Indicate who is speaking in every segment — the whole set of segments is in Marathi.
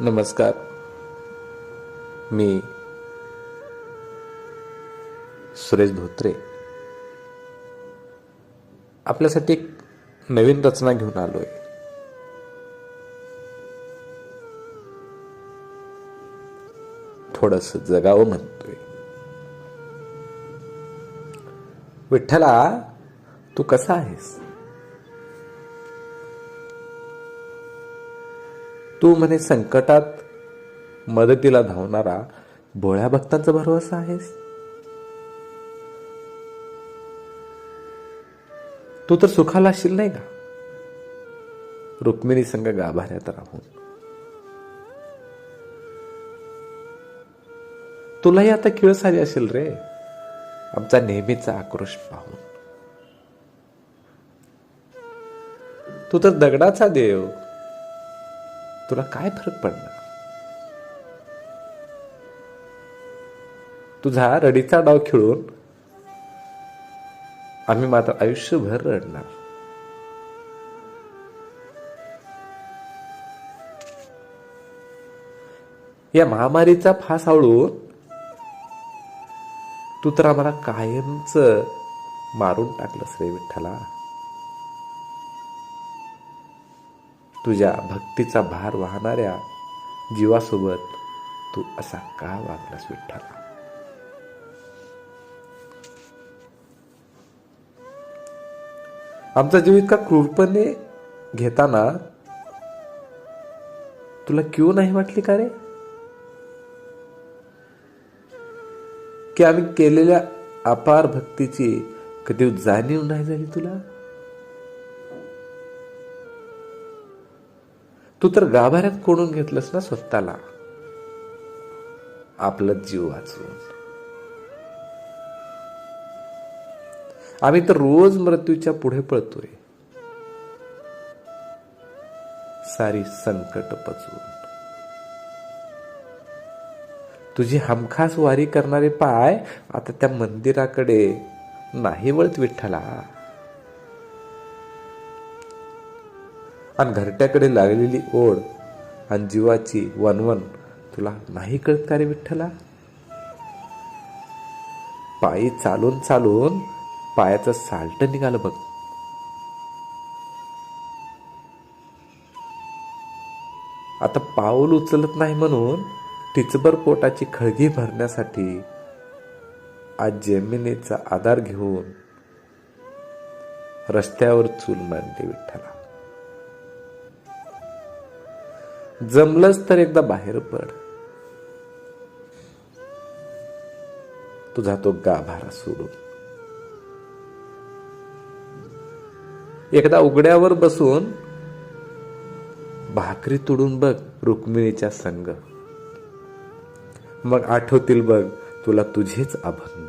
Speaker 1: नमस्कार. मी सुरेश धोत्रे. आपल्यासाठी एक नवीन रचना घेऊन आलोय. थोडस जगावं म्हणतोय. विठ्ठला तू कसा आहेस? तू म्हणे संकटात मदतीला धावणारा भोळ्या भक्तांचा भरवसा आहेस. तू तर सुखाला असशील नाही का? रुक्मिणी संघ गाभाऱ्यात राहून. तुलाही आता किळस आली असेल रे. आमचा नेहमीचा आक्रोश पाहून. तू तर दगडाचा देव. तुला काय फरक पडणार तुझा रडीचा डाव खेळून आम्ही मात्र आयुष्यभर रडणार. या महामारीचा फास आवळून तू तर आम्हाला कायमच मारून टाकलंस रे विठ्ठला. तुझ्या भक्तीचा भार वाहणाऱ्या जीवासोबत तू असा का वागलास विठ्ठला? आमचा जीव इतका क्रूरपणे घेताना तुला क्यू नाही वाटली का रे? की आम्ही केलेल्या अपार भक्तीची कधी जाणीव नाही झाली तुला? तू तर गाभाऱ्यात कोणून घेतलंस ना स्वतःला. आपला जीव वाचवून. आम्ही तर रोज मृत्यूच्या पुढे पळतोय. सारी संकट पचवून. तुझी हमखास वारी करणारे पाय आता त्या मंदिराकडे नाही वळत विठ्ठला. आणि घरट्याकडे लागलेली ओढ आणि जीवाची वनवन तुला नाही कळत का रे विठ्ठला? पायी चालून चालून पायाचं साल्ट निघालं बघ. आता पाऊल उचलत नाही म्हणून टिचबर पोटाची खळगी भरण्यासाठी आज जमिनीचा आधार घेऊन रस्त्यावर चूल मांडली विठ्ठला. जमलंच तर एकदा बाहेर पड. तुझा तो गाभारा सोडून. एकदा उघड्यावर बसून भाकरी तुडून बघ रुक्मिणीच्या संग. मग आठवतील बघ तुला तुझेच अभंग.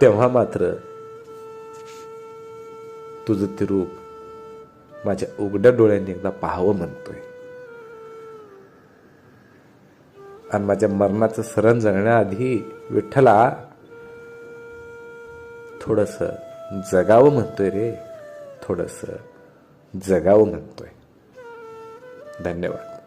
Speaker 1: तेव्हा मात्र तुझं ते रूप माझ्या उघड्या डोळ्यांनी एकदा पाहावं म्हणतोय. आणि माझ्या मरणाचं सरण जगण्याआधी विठ्ठला थोडस जगावं म्हणतोय रे. थोडस जगावं म्हणतोय. धन्यवाद.